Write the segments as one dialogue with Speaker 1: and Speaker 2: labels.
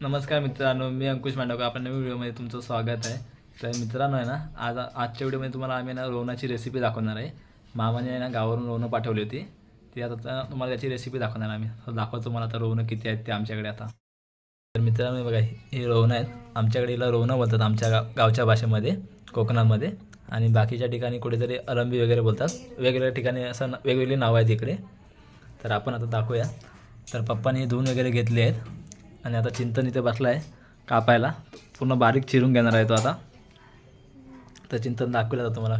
Speaker 1: नमस्कार मित्रांनो मी अंकुश मांडवकर. आपल्या नवीन व्हिडिओमध्ये तुमचं स्वागत आहे. तर मित्रांनो आहे ना आज आजच्या व्हिडिओमध्ये तुम्हाला आम्ही ना रोहनाची रेसिपी दाखवणार आहे. मामाने आहे ना गावावरून रोहनं पाठवली होती. ती आता तुम्हाला त्याची रेसिपी दाखवणार आम्ही. दाखवतो तुम्हाला आता रोहनं किती आहेत ते आमच्याकडे आता. तर मित्रांनो बघा हे रोहनं आहेत. आमच्याकडे हिला रोहनं बोलतात आमच्या गाव गावच्या भाषेमध्ये कोकणामध्ये. आणि बाकीच्या ठिकाणी कुठेतरी अरंबी वगैरे बोलतात. वेगवेगळ्या ठिकाणी असं न- वेगवेगळी नावं आहेत इकडे. तर आपण आता दाखवूया. तर पप्पाने हे धुवून वगैरे घेतले आहेत. आणि आता चिंतन इथे बसला आहे कापायला. पूर्ण बारीक चिरून घेणार आहे तो आता. तर चिंतन दाखवलं जातं मला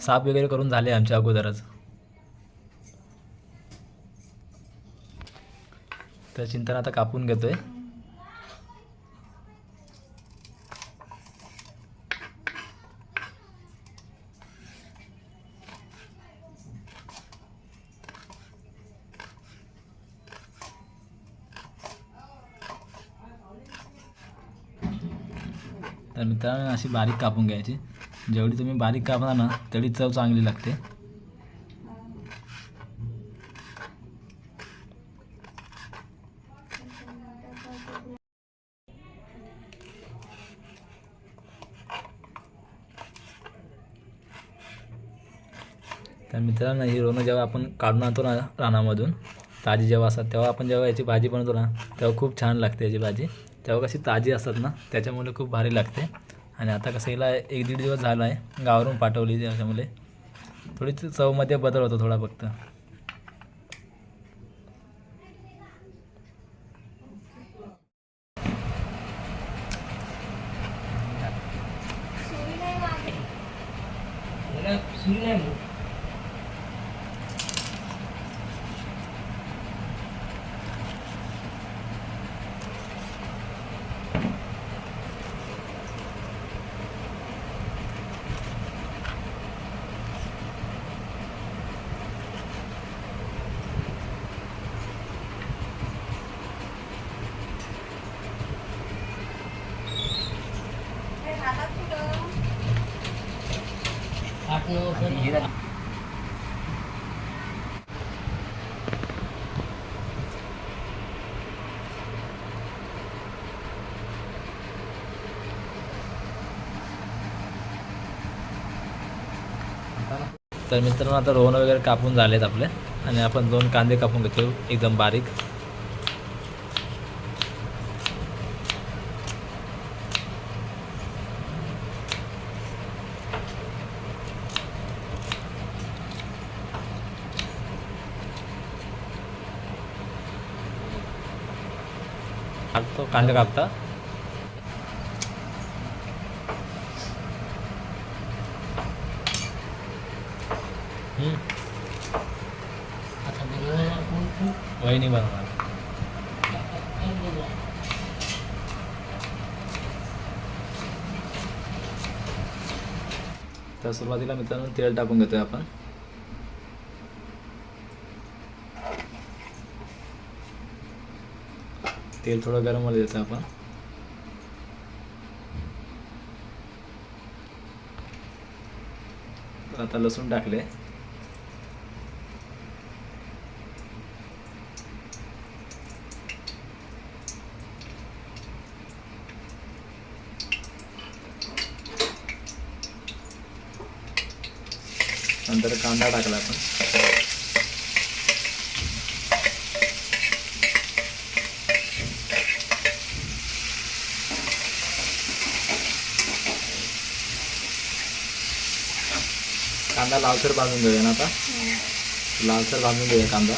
Speaker 1: साफ वगैरे करून झाले आमच्या अगोदरच. तर चिंतन आता कापून घेतो आहे तर मित्रांनो अशी बारीक कापून घ्यायची. जेवढी तुम्ही बारीक कापणार ना तेवढी चव चांगली लागते. तर मित्रांनो ही रोणं जेव्हा आपण काढून आणतो ना रानामधून ताजी जेव्हा असतात तेव्हा आपण जेव्हा याची भाजी बनवतो ना तेव्हा खूप छान लागते याची भाजी. तेव्हा कशी ताजी असतात ना त्याच्यामुळे खूप भारी लागते. आणि आता कसं हिला एक दीड दिवस झाला आहे गावावरून पाठवली त्याच्यामुळे थोडी चवमध्ये बदल होतो थोडा फक्त. तर मित्रांनो आता रोहन वगैरे कापून झालेत आपले. आणि आपण दोन कांदे कापून घेतो एकदम बारीक. तो कांदे कापता. वहिनी बनवणार. तर सुरुवातीला मित्रांनो तेल टाकून घेतोय आपण. तेल थोडं गरम होऊ देतो आपण. आता लसूण टाकले. नंतर कांदा टाकला आपण. कांदा लालसर भाजून घेऊया ना आता. लालसर भाजून घेऊया कांदा.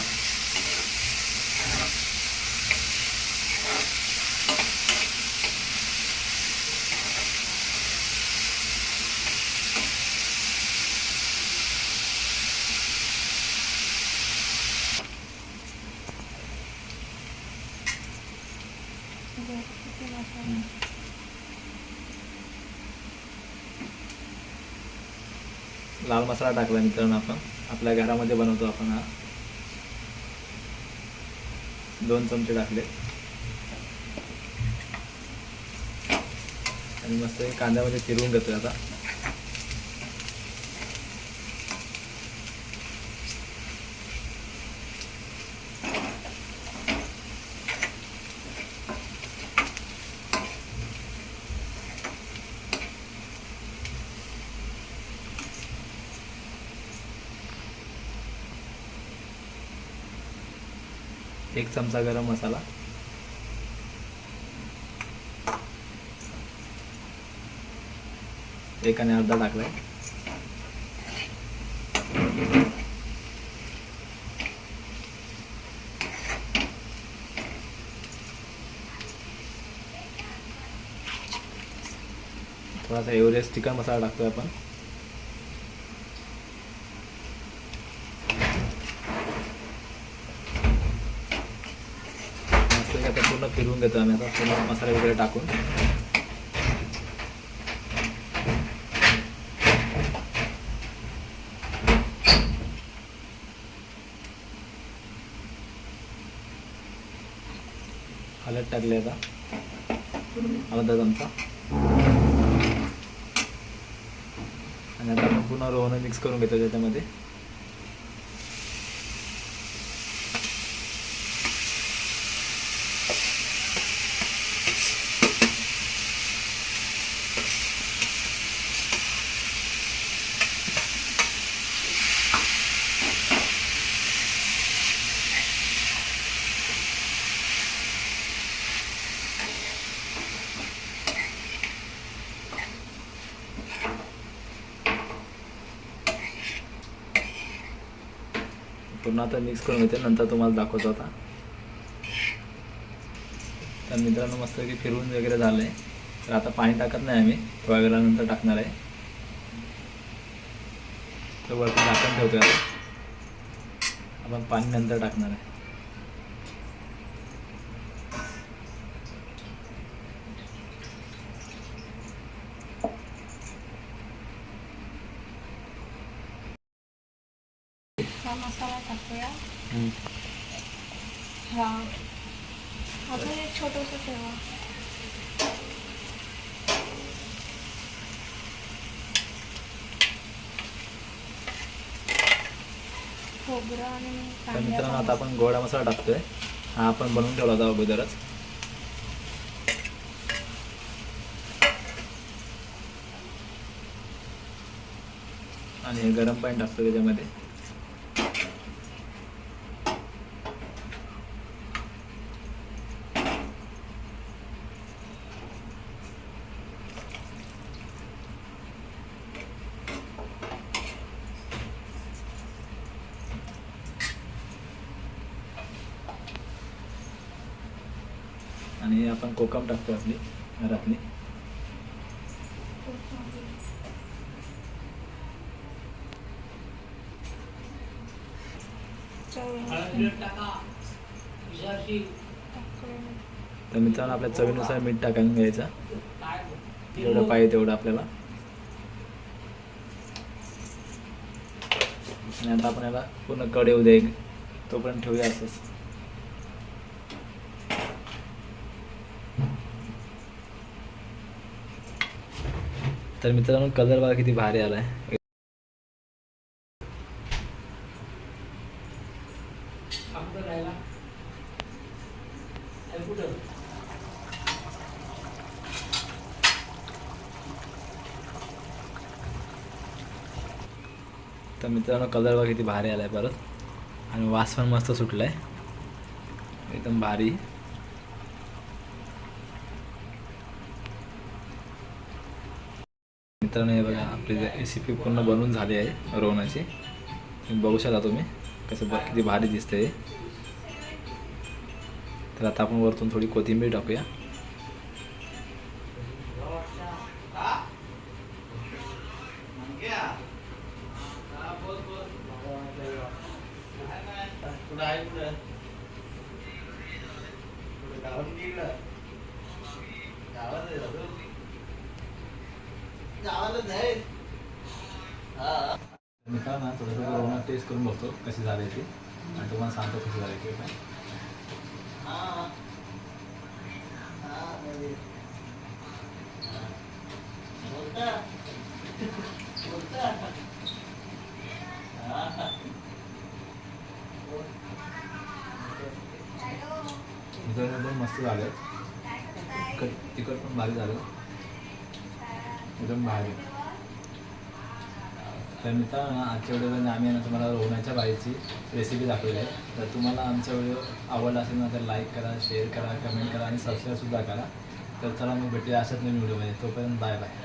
Speaker 1: लाल मसाला टाकला मित्रांनो आपण. आपल्या घरामध्ये बनवतो आपण हा. दोन चमचे टाकले. आणि मस्त कांद्यामध्ये चिरवून घेतोय आता. एक चमचा गरम मसाला. एक आणि अर्धा टाकलाय. थोडासा एव्हरेस्ट चिकन मसाला टाकतोय आपण मस्त आता पूर्ण फिरवून घेतो आम्ही आता. पूर्ण मसाले वगैरे टाकून. हलत टाकले आता. अर्धा चमचा. आणि आता आपण पुन्हा रोहन मिक्स करून घेतो त्याच्यामध्ये. पूर्ण आता मिक्स करून घेते नंतर तुम्हाला दाखवतो आता. तर मित्रांनो मस्त की फिरवून वगैरे झालं आहे तर आता पाणी टाकत नाही आम्ही थोड्या वेळानंतर टाकणार आहे. तर वरती झाकण ठेवतो आपण पाणी नंतर टाकणार आहे.
Speaker 2: हा मसाला टाकूया. हा. अजून एक छोटंसं ठेवा. खोबरं आणि
Speaker 1: तर मित्रांनो आता आपण गोडा मसाला टाकतोय. हा आपण बनवून ठेवला होता अगोदरच. आणि हे गरम पाणी टाकतो त्याच्यामध्ये. आणि आपण कोकम टाकतो आपली घरातली. तर मित्रांनो आपल्या चवीनुसार मीठ टाकून घ्यायचं. जेवढं पाहिजे तेवढं आपल्याला. आणि आता आपण याला पूर्ण कड येऊ दे तोपर्यंत ठेवूया असंच. तर मित्रांनो कलर बघा किती भारी आला आहे तर मित्रांनो कलर बघा किती भारी आलाय परत. आणि वास पण मस्त सुटला आहे एकदम भारी. मित्रांनो हे बघा आपली रेसिपी पूर्ण बनवून झाली आहे रोवणाची बघू शकता तुम्ही कसं बघ किती भारी दिसते तर आता आपण वरतून थोडी कोथिंबीर टाकूया. मित्रांनो थोडंसं रोवणं टेस्ट करून बघतो कशी झाली ती. आणि तुम्हाला सांगतो कशी झाली ते काय मित्रांनो एकदम मस्त झालं. तिखट तिखट पण भारी झालं. एकदम भारी. तर मित्रांनो आजच्या व्हिडिओमध्ये आम्ही ना तुम्हाला रोहनाच्या बाईची रेसिपी दाखवली आहे. तर तुम्हाला आमचा व्हिडिओ आवडला असेल ना तर लाईक करा शेअर करा कमेंट करा आणि सबस्क्राईबसुद्धा करा. तर चला मग भेटूया अशाच नवीन व्हिडिओमध्ये तोपर्यंत बाय बाय